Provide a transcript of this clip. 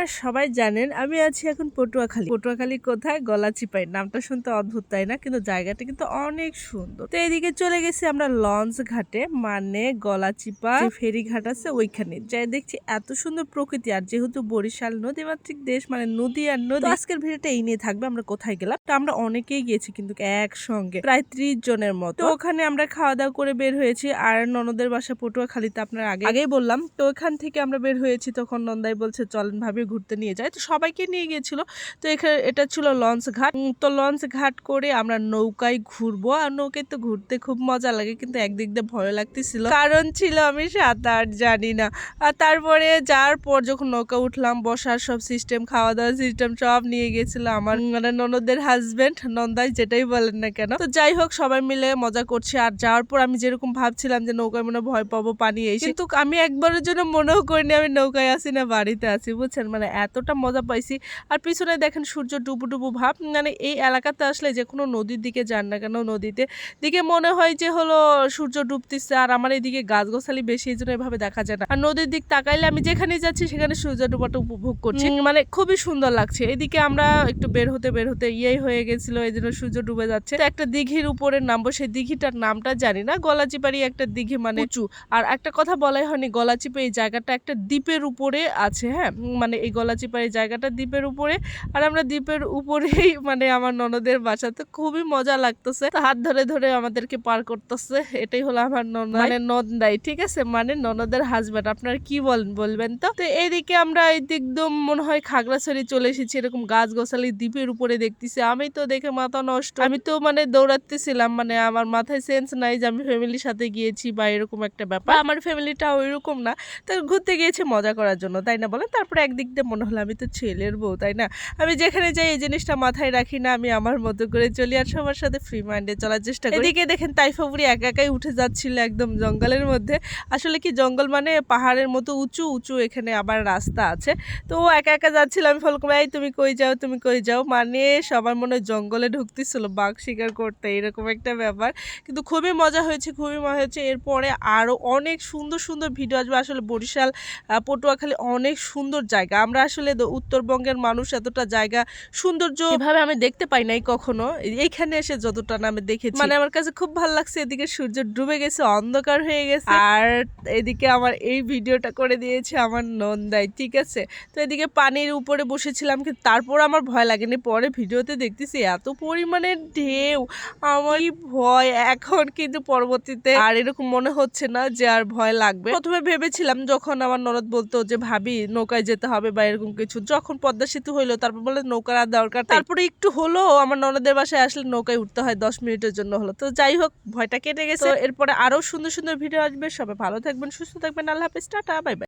আপনারা সবাই জানেন, আমি আছি এখন পটুয়াখালী। পটুয়াখালী কোথায়? গলাচিপাই। নামটা শুনতে অদ্ভুত, তাই না? কিন্তু জায়গাটা কিন্তু অনেক সুন্দর। তো এদিকে চলে গেছি আমরা লঞ্চ ঘাটে মানে গলাচিপা যে ফেরি ঘাট আছে ওইখানে। যাই দেখছি এত সুন্দর প্রকৃতি, আর যেহেতু বরিশাল নদীমাতৃক দেশ মানে নদী আর নদী। আজকের ভিডিওটা এই নিয়ে থাকবে, আমরা কোথায় গেলাম? তো আমরা অনেকেই গিয়েছি কিন্তু একসঙ্গে, প্রায় ত্রিশ জনের মতো। তো ওখানে আমরা খাওয়া দাওয়া করে বের হয়েছি, আর ননদের বাসা পটুয়াখালীতে, আপনার আগে আগেই বললাম। তো ওখান থেকে আমরা বের হয়েছি, তখন নন্দাই বলছে, চলেন ভাবে ঘুরতে নিয়ে যায়। তো সবাইকে নিয়ে গিয়েছিল। তো এখানে এটা ছিল লঞ্চ ঘাট। তো লঞ্চ ঘাট করে আমরা নৌকায় ঘুরবো। আর নৌকায় তো ঘুরতে খুব মজা লাগে কিন্তু একদিক দিয়ে ভয় লাগতেছিল। কারণ ছিল আমি সাঁতার জানি না। আর তারপরে যাওয়ার পর যখন নৌকা উঠলাম বসার সব সিস্টেম খাওয়া দাওয়ার সিস্টেম সব নিয়ে গেছিল আমার মানে ননদের হাজবেন্ড নন্দাই যেটাই বলেন না কেন। তো যাই হোক সবাই মিলে মজা করছি। আর যাওয়ার পর আমি যেরকম ভাবছিলাম যে নৌকায় মনে ভয় পাবো পানি এসে। কিন্তু আমি একবারের জন্য মনেও করিনি আমি নৌকায় আছি না বাড়িতে আছি বুঝছেন? মানে এতটা মজা পাইছি। আর পিছনে দেখেন সূর্য ডুবু ডুবু ভাব মানে এই এলাকাতে আসলে যে কোনো নদীর দিকে যান না কেন নদীতে। দিকে মনে হয় যে হলো সূর্য ডুবতেছে আর আমার এদিকে গাছ গোছালি বেশি এই জন্য এভাবে দেখা যায় না। আর নদীর দিক তাকাইলে আমি যেখানে যাচ্ছি সেখানে সূর্য ডুবাটা উপভোগ করছি। মানে খুবই সুন্দর লাগছে। এদিকে আমরা একটু বের হতে বের হতে ইয়েই হয়ে গেছিল এই জন্য সূর্য ডুবে যাচ্ছে। একটা দিঘির উপরে নামবো সেই দিঘিটার নামটা জানি না। গলাচিপাড়ি একটা দিঘি মানে উঁচু। আর একটা কথা বলাই হয়নি গলাচিপা এই জায়গাটা একটা দ্বীপের উপরে আছে হ্যাঁ? মানে এই গলাচিপার এই জায়গাটা দ্বীপের উপরে। আর আমরা দ্বীপের উপরেই মানে আমার ননদের বাসা। তো খুবই মজা লাগতেছে। হাত ধরে ধরে আমাদেরকে পার করতেছে। এটাই হলো আমার ননদ মানে নন্দাই ঠিক আছে? মানে ননদের হাজব্যান্ড আপনার কি বলেন বলবেন তো? তো এইদিকে আমরা একদম মনে হয় খাগড়াছড়ি চলে এসেছি। এরকম গাছ গোছালি দ্বীপের উপরে দেখতেছি। আমি তো দেখে মাথা নষ্ট। আমি তো মানে দৌড়াতেছিলাম। মানে আমার মাথায় সেন্স নাই যে আমি ফ্যামিলির সাথে গিয়েছি বা এরকম একটা ব্যাপার। আমার ফ্যামিলিটা ওইরকম না। তো ঘুরতে গিয়েছি মজা করার জন্য তাই না বলেন? তারপরে একদিক দিয়ে মনে হলো আমি তো ছেলের বউ, তাই না? আমি যেখানে যাই এই জিনিসটা মাথায় রাখি না, আমি আমার মতো করে চলি আর সবার সাথে ফ্রি মাইন্ডে চলার চেষ্টা করি। এদিকে দেখেন তাইফাবুরি একা একাই উঠে যাচ্ছিল একদম জঙ্গলের মধ্যে। আসলে কি জঙ্গল মানে পাহাড়ের মতো উঁচু উঁচু এখানে আবার রাস্তা আছে। তো ও একা একা যাচ্ছিল, আমি ফলকম এই তুমি কই যাও, তুমি কই যাও? মানে সবার মনে জঙ্গলে ঢুকতেছিল, বাঘ শিকার করতে, এরকম একটা ব্যাপার। কিন্তু খুবই মজা হয়েছে, খুবই মজা হয়েছে। এরপরে আরও অনেক সুন্দর সুন্দর ভিডিও আসবে। আসলে বরিশাল পটুয়াখালী অনেক সুন্দর জায়গা। আমরা আসলে উত্তরবঙ্গের মানুষ এতটা জায়গা সৌন্দর্য এভাবে আমি দেখতে পাই নাই কখনো। এইখানে এসে যতটা না আমি দেখেছি। মানে আমার কাছে খুব ভালো লাগছে এদিকে সূর্য ডুবে গেছে অন্ধকার হয়ে গেছে। আর এদিকে আমার এই ভিডিওটা করে দিয়েছে আমার নন্দাই ঠিক আছে? তো এদিকে পানির উপরে বসেছিলাম কিন্তু তারপর আমার ভয় লাগেনি। পরে ভিডিওতে দেখতেছি এত পরিমাণে ঢেউ আমারই ভয়। এখন কিন্তু পরবর্তীতে আর এরকম মনে হচ্ছে না যে আর ভয় লাগবে। প্রথমে ভেবেছিলাম যখন আমার ননদ বলতো যে ভাবি নৌকায় যেতে হবে। বা এরকম কিছু। যখন পদ্মা সেতু হইল তারপর বলে নৌকার আর দরকার তারপরে একটু হলো আমার ননদের বাসায় আসলে নৌকায় উঠতে হয় দশ মিনিটের জন্য হলো। তো যাই হোক ভয়টা কেটে গেছে। এরপরে আরও সুন্দর সুন্দর ভিডিও আসবে। সবাই ভালো থাকবেন সুস্থ থাকবেন। আল্লাহ হাফিজ টাটা বাই বাই।